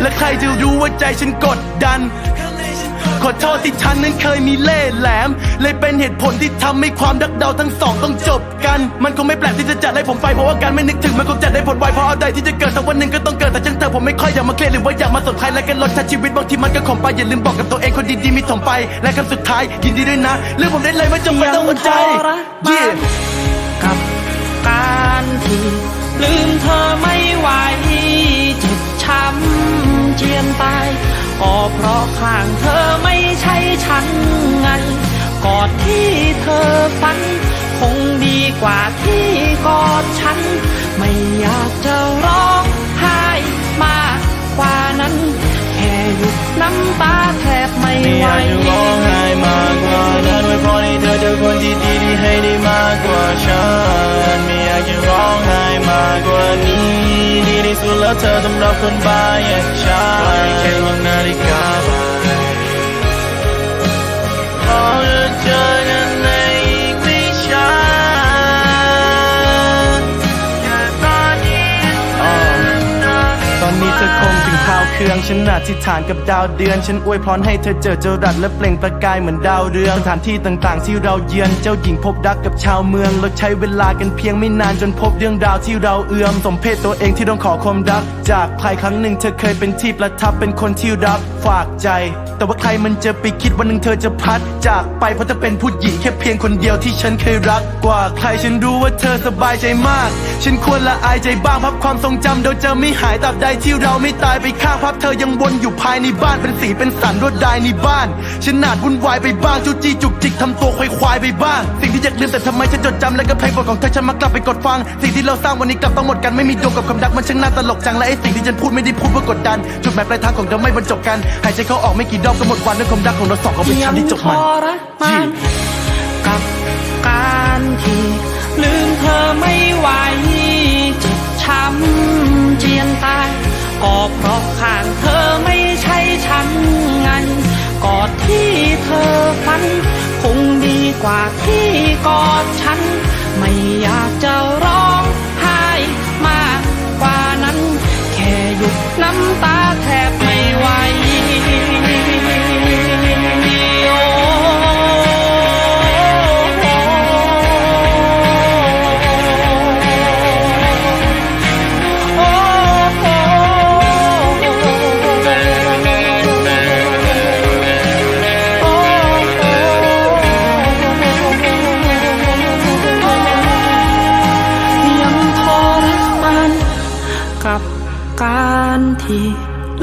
และใครจะรู้ว่าใจฉันกดดัน ขอโทษที่ฉันนั้นเคยมีเล่ห์แหลม เลยเป็นเหตุผลที่ทำให้ความรักเราทั้งสองต้องจบกัน มันคงไม่แปลกที่จะจัดให้ผมไปเพราะว่าการไม่นึกถึงมันคงจัดได้ผลไวเพราะเอาใดที่จะเกิดสักวันหนึ่งก็ต้องเกิดแต่จังเธอผมไม่ค่อยอยากมาเคลียร์หรือว่าอยากมาสนใครและกันลดทัชีวิตบางทีมันก็ขมไปอย่าลืมบอกกับตัวเองคนดีๆมีถมไป และคำสุดท้ายยินดีด้วยนะเรื่องผมได้เลยไม่จำเป็นต้องอดใจยังทรมาน Yeah กับการที่ลืมเธอไม่ไหวเจ็บ เพราะข้างเธอไม่ใช่ฉันไงกอดที่เธอฝัน คงดีกว่าที่กอดฉัน แล้วเธอต้องรับคนบ้าอย่างฉันแค่ลองนาฬิกาบ้า เครื่องฉันอธิษฐานกับดาวเดือน ฉันอวยพรให้เธอเจอเจรัสและเปล่งประกายเหมือนดาวเรืองสถานที่ต่างๆ ที่เราเยือนเจ้าหญิงพบรักกับชาวเมืองเราใช้เวลากันเพียงไม่นานจนพบเรื่องราวที่เราเอื้อมสมเพศตัวเองที่ต้องขอความรัก จากใครครั้งหนึ่งเธอเคยเป็นที่ประทับเป็นคนที่รับฝากใจ แต่ว่าใครมันจะไปคิดวันหนึ่งเธอจะพัด จากไปเพราะเธอเป็นผู้หญิงแค่เพียงคนเดียวที่ฉันเคยรักกว่าใครฉันรู้ว่าเธอสบายใจมาก ฉันควรละอายใจบ้างพับความทรงจำโดยจะไม่หายตราบใดที่เราไม่ตายไปข้างพับเธอยังวนอยู่ภายในบ้านเป็นสีเป็นสันรวดลายในบ้านฉันนาดวุ่นวายไปบ้างจูจี้จุกจิกทำตัวควายควายไปบ้าง สิ่งที่อยากลืมแต่ทำไมฉันจดจำและก็เพลงบทของเธอฉันมากลับไปกดฟัง สิ่งที่เราสร้างวันนี้กลับต้องหมดกันไม่มีดวงกับความรักมันช่างน่าตลกจังและไอ้สิ่งที่ฉันพูดไม่ได้พูดเพื่อกดดันจุดหมายปลายทางของเราไม่บรรจบกันหายใจเข้าออกไม่กี่รอบก็หมดวันด้วยความรักของเราสองก็เป็นฉันที่จบมันยังทรมานกับการที่ลืมเธอไม่ไหวเจ็บช้ำเจียนตาย ที่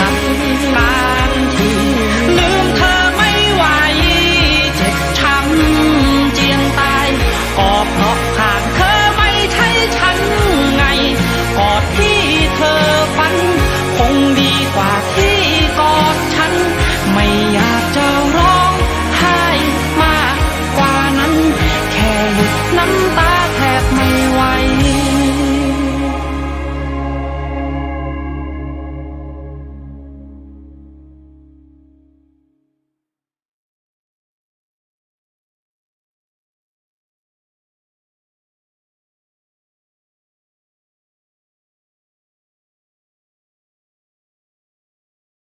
การ ตาแทบไม่ไหว